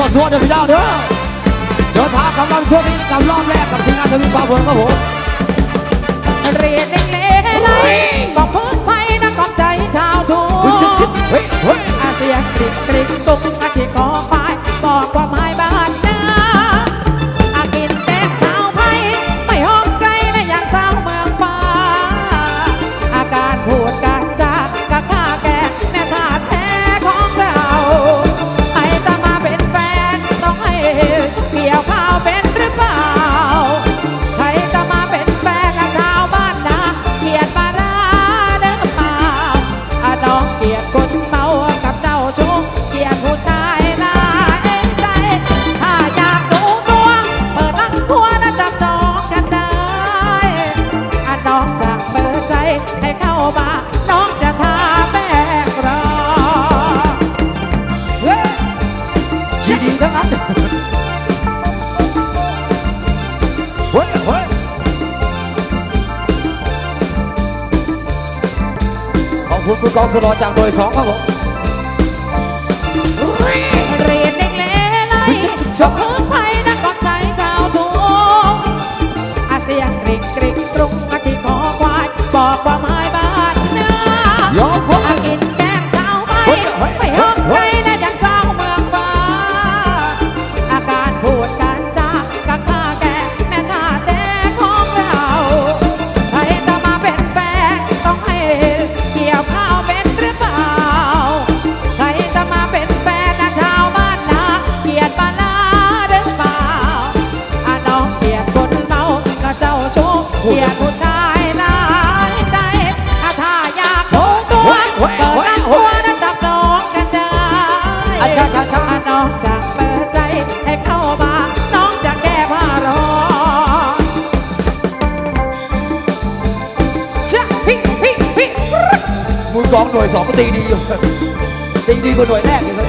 วดทวดเดี๋ยวพี่น้อเด้อเดี๋ยวท้ากำบรอบช่วงนี้กับรอบแรกกับทีมงานทวีความผลครับผมเรียนเล็กเล่ไรกองพื้นไปนักกองใจชาวทุ่งเสียงกริบกริบตุ้งอาชีพกอไม้บอกความหมายบ้าน ดีๆทั้งนั้นเฮ้ยเฮ้ยขอบคุณคุณกองสุรอจากโดยสองครับผม คุณกองหน่วยสองก็ตีดีอยู่ตีดีกว่าหน่วยแรกเลยครั